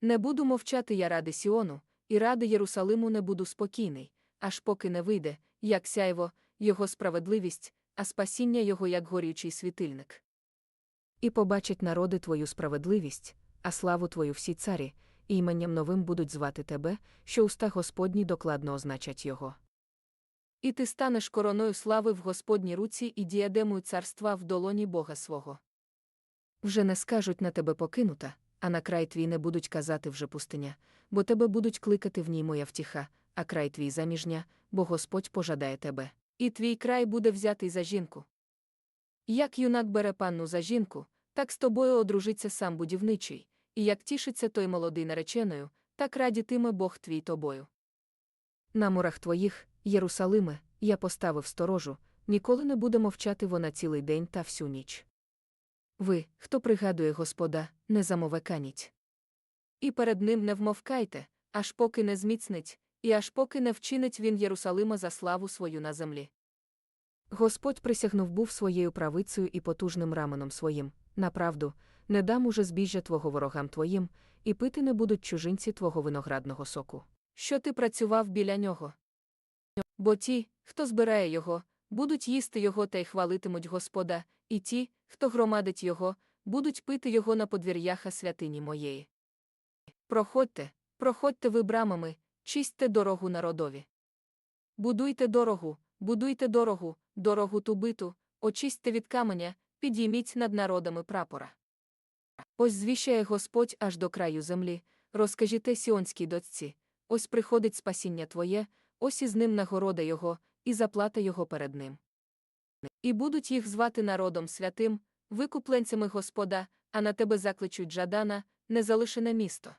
Не буду мовчати я ради Сіону, і ради Єрусалиму не буду спокійний, аж поки не вийде, як сяйво, його справедливість, а спасіння його як горючий світильник. І побачать народи твою справедливість, а славу твою всі царі, і іменням новим будуть звати тебе, що уста Господні докладно означать його. І ти станеш короною слави в Господній руці і діадемою царства в долоні Бога свого. Вже не скажуть на тебе покинута, а на край твій не будуть казати вже пустиня, бо тебе будуть кликати в ній моя втіха, а край твій заміжня, бо Господь пожадає тебе, і твій край буде взятий за жінку. Як юнак бере панну за жінку, так з тобою одружиться сам будівничий, і як тішиться той молодий нареченою, так радітиме Бог твій тобою. На мурах твоїх, Єрусалиме, я поставив сторожу, ніколи не буде мовчати вона цілий день та всю ніч. Ви, хто пригадує Господа, не замовеканіть. І перед ним не вмовкайте, аж поки не зміцнить, і аж поки не вчинить він Єрусалима за славу свою на землі. Господь присягнув був своєю правицею і потужним раменом своїм, направду, не дам уже збіжжя твого ворогам твоїм, і пити не будуть чужинці твого виноградного соку. Що ти працював біля нього? Бо ті, хто збирає його, будуть їсти його та й хвалитимуть Господа, і ті, хто громадить його, будуть пити його на подвір'яха святині моєї. Проходьте, проходьте ви брамами, чистьте дорогу народові. Будуйте дорогу, будуйте дорогу, дорогу тубиту, очистьте від каменя, підійміть над народами прапора. Ось звіщає Господь аж до краю землі, розкажіте сіонській дочці, ось приходить спасіння твоє, ось із ним нагорода його, і заплата його перед ним. І будуть їх звати народом святим, викупленцями Господа, а на тебе закличуть Жадана, незалишене місто.